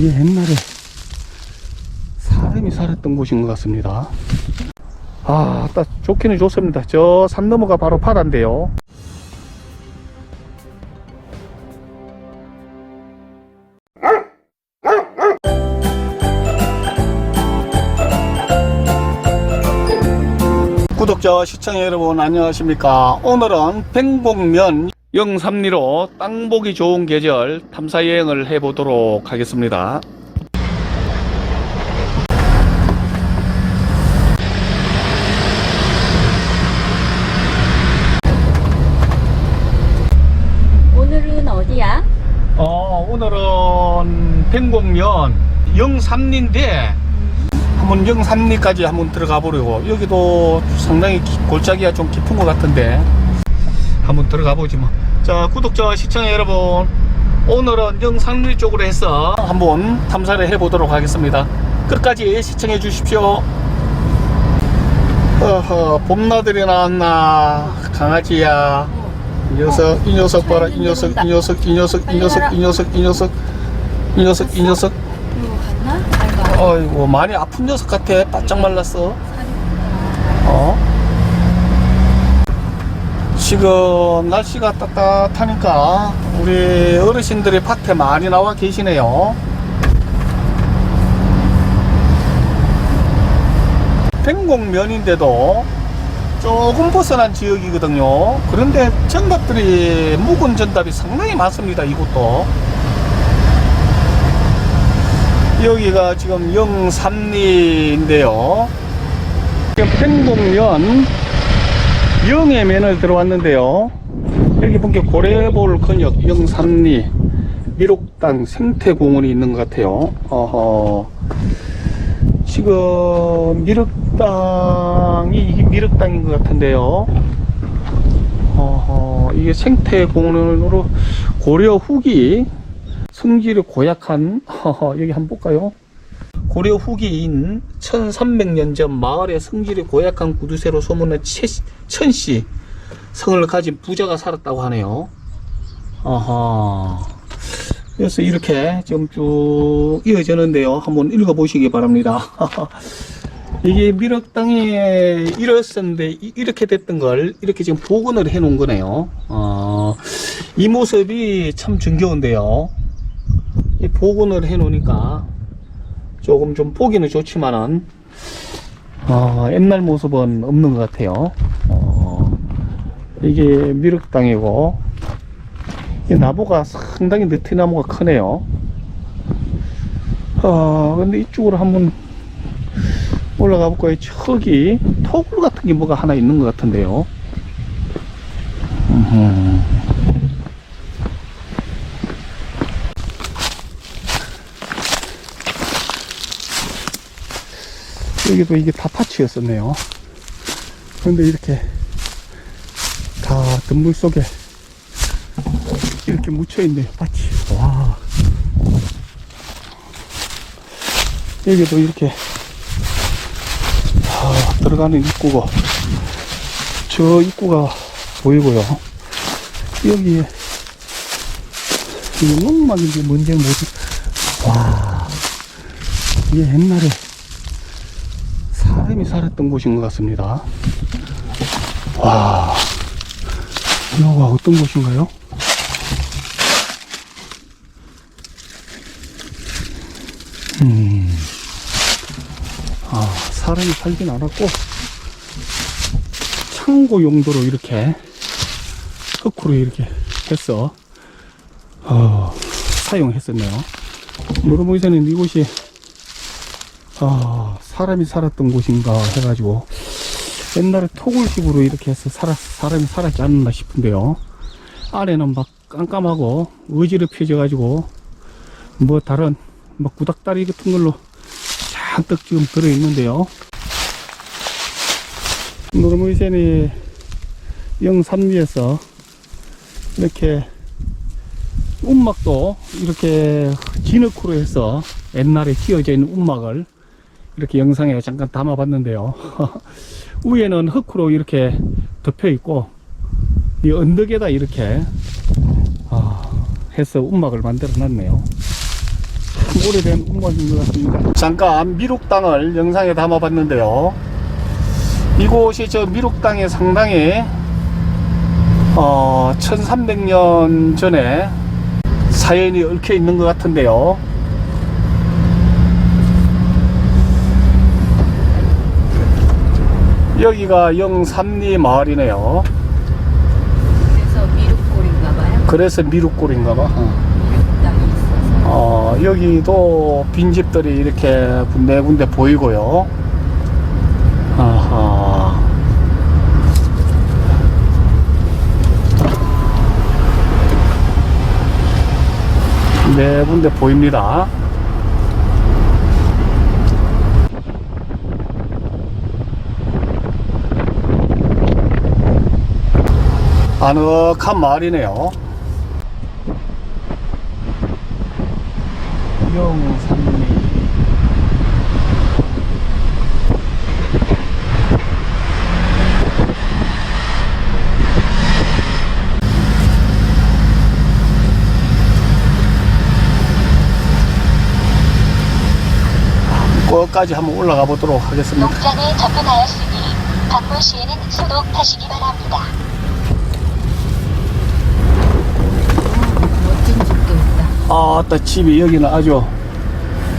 이게 옛날에 사람이 살았던 곳인 것 같습니다. 아, 딱 좋기는 좋습니다. 저 산 너머가 바로 바다인데요. 구독자 시청자 여러분 안녕하십니까 오늘은 팽곡면 영삼리로 땅 보기 좋은 계절 탐사 여행을 해보도록 하겠습니다. 오늘은 어디야? 어 오늘은 팽곡면 영삼리인데 한번 영삼리까지 한번 들어가 보려고. 여기도 상당히 기- 골짜기가 좀 깊은 것 같은데 한번 들어가 보지 뭐 자 구독자 시청자 여러분 오늘은 영삼리 쪽으로 해서 한번 탐사를 해보도록 하겠습니다. 끝까지 시청해 주십시오. 어허 봄나들이 나왔나? 강아지야. 이 녀석 이 녀석 봐라 이 녀석 이 녀석 이 녀석 이 녀석 이 녀석 이 녀석 이 녀석 이 녀석. 이거 갔나? 아이고 많이 아픈 녀석 같아. 바짝 말랐어. 어? 지금 날씨가 따뜻하니까 우리 어르신들이 밭에 많이 나와 계시네요. 팽곡면인데도 조금 벗어난 지역이거든요. 그런데 정답들이 묵은 정답이 상당히 많습니다 이곳도. 여기가 지금 영삼리인데요. 지금 팽곡면 영의 면을 들어왔는데요. 여기 보니까 고래볼 근역 영삼리 미록당 생태공원이 있는 것 같아요. 어허. 지금 미륵당이 이게 미륵당인 것 같은데요. 어허. 이게 생태공원으로 고려 후기 성질이 고약한 허허, 여기 한번 볼까요? 고려 후기인 1300년 전 마을의 성질이 고약한 구두쇠로 소문난 채- 천씨 성을 가진 부자가 살았다고 하네요. 아하. 그래서 이렇게 지금 쭉 이어지는데요. 한번 읽어보시기 바랍니다. 이게 미륵당에 이랬었는데 이- 이렇게 됐던 걸 이렇게 지금 복원을 해 놓은 거네요. 어, 이 모습이 참 정겨운데요. 이 복원을 해 놓으니까 조금 좀 보기는 좋지만은 어, 옛날 모습은 없는 것 같아요. 어, 이게 미륵당이고 이 나무가 상당히 느티나무가 크네요. 어, 근데 이쪽으로 한번 올라가 볼까요? 저기 토굴 같은 게 뭐가 하나 있는 것 같은데요. 음흠. 여기도 이게 다 파츠였었네요. 그런데 이렇게 다 덤물 속에 이렇게 묻혀있네요, 파츠. 와. 여기도 이렇게 아, 들어가는 입구가 저 입구가 보이고요. 여기에 이게 농막인지 뭔지 모르. 와. 이게 옛날에 살았던 곳인 것 같습니다. 와, 여기가 어떤 곳인가요? 음, 아, 사람이 살진 않았고, 창고 용도로 이렇게, 흙으로 이렇게 해서, 어, 사용했었네요. 물어보기 전에 이곳이 아, 사람이 살았던 곳인가 해가지고 옛날에 토굴식으로 이렇게 해서 살았, 사람이 살았지 않나 싶은데요. 안에는 막 깜깜하고 어지럽혀져가지고 뭐 다른 막 구닥다리 같은 걸로 잔뜩 지금 들어있는데요. 노르무이센이 영삼리에서 이렇게 움막도 이렇게 진흙으로 해서 옛날에 휘어져 있는 움막을 이렇게 영상에 잠깐 담아봤는데요. 위에는 흙으로 이렇게 덮여 있고 이 언덕에다 이렇게 아, 해서 움막을 만들어 놨네요. 참 오래된 운목인 것 같습니다. 잠깐 미륵당을 영상에 담아봤는데요. 이곳이 저 미륵당에 상당히 어, 1300년 전에 사연이 얽혀 있는 것 같은데요. 여기가 영삼리 마을이네요. 그래서 미륵골인가 봐요. 그래서 미륵골인가 봐. 어. 어, 여기도 빈집들이 이렇게 군데 군데 보이고요. 아하. 네 군데 보입니다. 아늑한 마을이네요. 영산리 끝까지 한번 올라가 보도록 하겠습니다. 농장에 접근하였으니 방문 시에는 소독하시기 바랍니다. 아, 따 집이 여기는 아주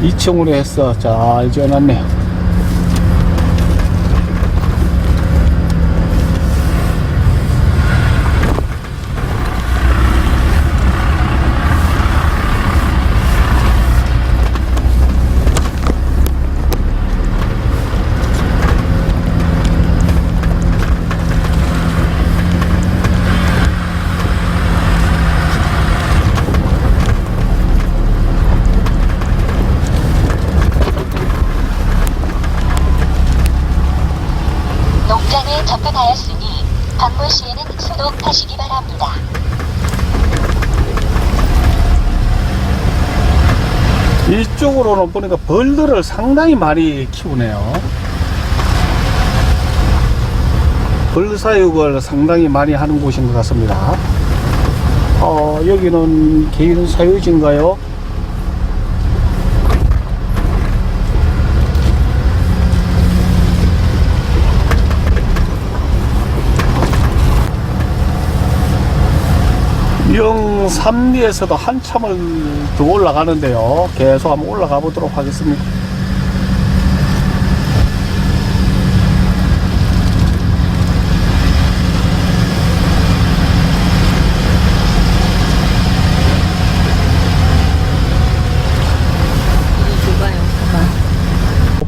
2층으로 해서 잘 지어놨네요. 방문 시에는 소독하시기 바랍니다. 이쪽으로는 보니까 벌들을 상당히 많이 키우네요. 벌 사육을 상당히 많이 하는 곳인 것 같습니다. 어, 여기는 개인 사유지인가요? 영삼리에서도 한참을 더 올라가는데요. 계속 한번 올라가 보도록 하겠습니다.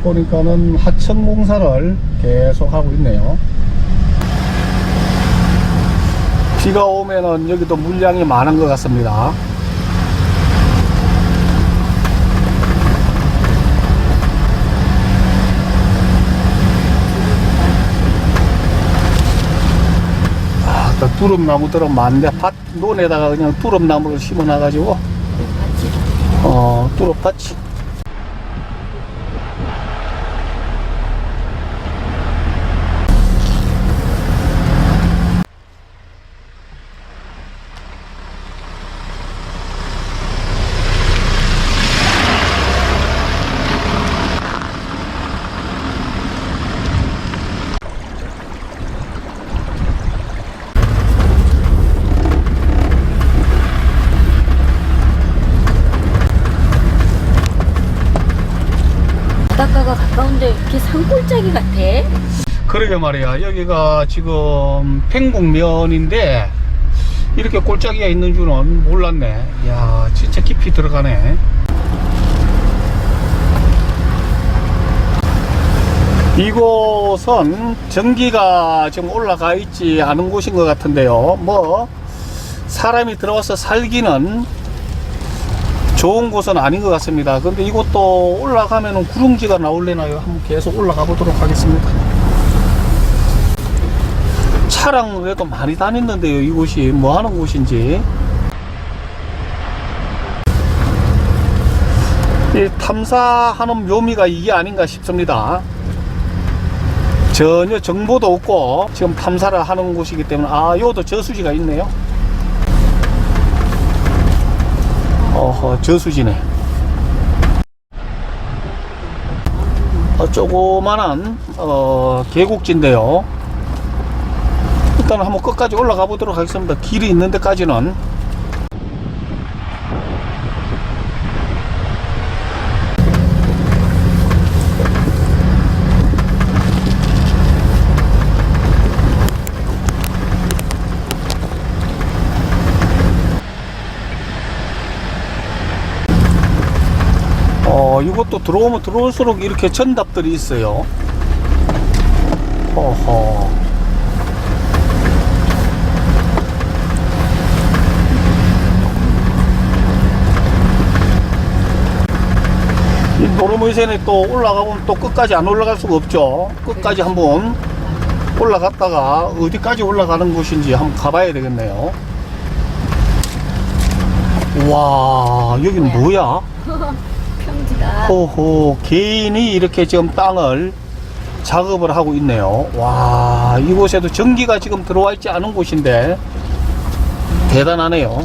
보니까는 하천 공사를 계속 하고 있네요. 비가 오면은 여기도 물량이 많은 것 같습니다. 아, 또 두릅나무들은 많은데 밭 논에다가 그냥 두릅나무를 심어놔가지고 어 두릅밭이 바닷가가 가까운데 이렇게 산골짜기 같아. 그러게 말이야. 여기가 지금 팽곡면인데 이렇게 골짜기가 있는 줄은 몰랐네. 이야, 진짜 깊이 들어가네. 이곳은 전기가 지금 올라가 있지 않은 곳인 것 같은데요. 뭐 사람이 들어와서 살기는 좋은 곳은 아닌 것 같습니다. 근데 이곳도 올라가면 구릉지가 나올래나요? 한번 계속 올라가 보도록 하겠습니다. 차량 외에도 많이 다녔는데요. 이곳이 뭐 하는 곳인지. 이 탐사하는 묘미가 이게 아닌가 싶습니다. 전혀 정보도 없고 지금 탐사를 하는 곳이기 때문에 아, 요도 저수지가 있네요. 어허 저수지네. 어, 조그만한 어, 계곡지인데요. 일단 한번 끝까지 올라가 보도록 하겠습니다. 길이 있는 데까지는. 어, 이것도 들어오면 들어올수록 이렇게 전답들이 있어요. 어허. 이 노르모이센에 또 올라가면 또 끝까지 안 올라갈 수가 없죠. 끝까지 한번 올라갔다가 어디까지 올라가는 곳인지 한번 가봐야 되겠네요. 와, 여기는 뭐야? 평지가 호호 개인이 이렇게 지금 땅을 작업을 하고 있네요. 와 이곳에도 전기가 지금 들어와 있지 않은 곳인데 대단하네요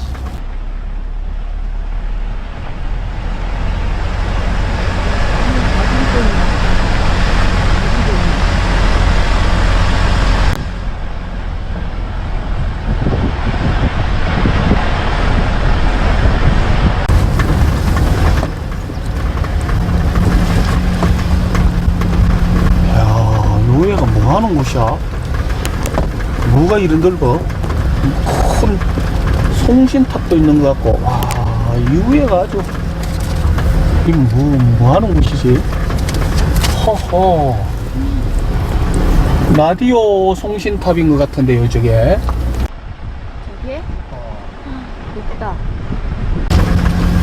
야 여기가 곳이야 뭐가 이런 넓어 큰 송신탑도 있는 것 같고. 와이 위에가 아주 이게 뭐, 뭐 하는 곳이지? 허허. 라디오 송신탑인 것 같은데요 저게. 저기에 높다.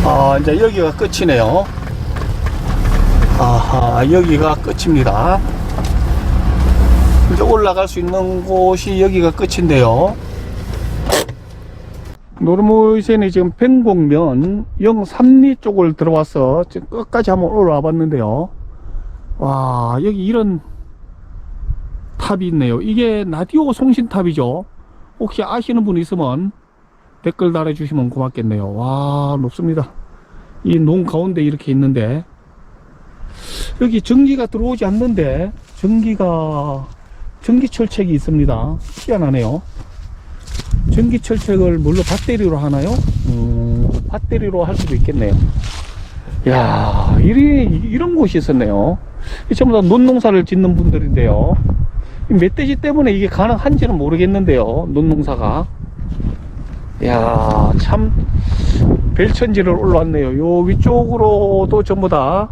아, 이제 여기가 끝이네요. 아하, 여기가 끝입니다. 이제 올라갈 수 있는 곳이 여기가 끝인데요. 노르모이센이 지금 팽곡면 영삼리 쪽을 들어와서 지금 끝까지 한번 올라와 봤는데요. 와, 여기 이런 탑이 있네요. 이게 라디오 송신탑이죠. 혹시 아시는 분 있으면 댓글 달아주시면 고맙겠네요. 와, 높습니다. 이농 가운데 이렇게 있는데, 여기 전기가 들어오지 않는데, 전기가, 전기철책이 있습니다. 희한하네요. 전기철책을 뭘로 배터리로 하나요? 음, 배터리로 할 수도 있겠네요. 야 이리, 이런 곳이 있었네요. 이 전부 다 논농사를 짓는 분들인데요. 이 멧돼지 때문에 이게 가능한지는 모르겠는데요. 논농사가. 야, 참 벨천지를 올라왔네요. 요 위쪽으로도 전부 다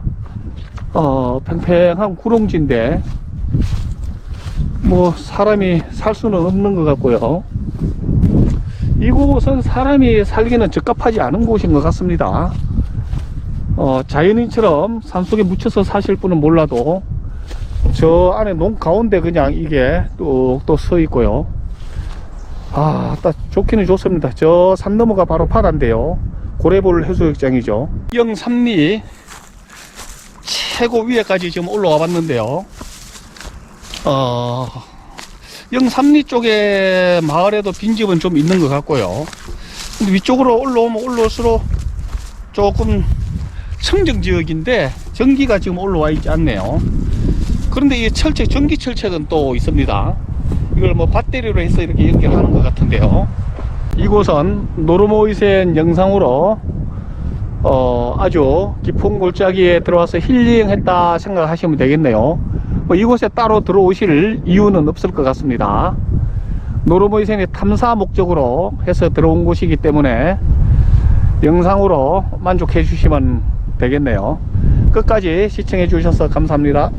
어, 팽팽한 구렁지인데 뭐 사람이 살 수는 없는 것 같고요. 이곳은 사람이 살기는 적합하지 않은 곳인 것 같습니다. 어, 자연인처럼 산속에 묻혀서 사실 분은 몰라도 저 안에 농 가운데 그냥 이게 뚝뚝 서 있고요. 아, 딱 좋기는 좋습니다. 저 산 너머가 바로 바다인데요. 고래볼 해수욕장이죠. 영삼리 최고 위에까지 지금 올라와 봤는데요. 어, 영삼리 쪽에 마을에도 빈집은 좀 있는 것 같고요. 근데 위쪽으로 올라오면 올라올수록 조금 청정 지역인데 전기가 지금 올라와 있지 않네요. 그런데 이 철책, 전기 철책은 또 있습니다. 이걸 뭐 배터리로 해서 이렇게 연결하는 것 같은데요. 이곳은 노르모이센 영상으로 어, 아주 깊은 골짜기에 들어와서 힐링했다 생각하시면 되겠네요. 뭐 이곳에 따로 들어오실 이유는 없을 것 같습니다. 노르모이센이 탐사 목적으로 해서 들어온 곳이기 때문에 영상으로 만족해 주시면 되겠네요. 끝까지 시청해 주셔서 감사합니다.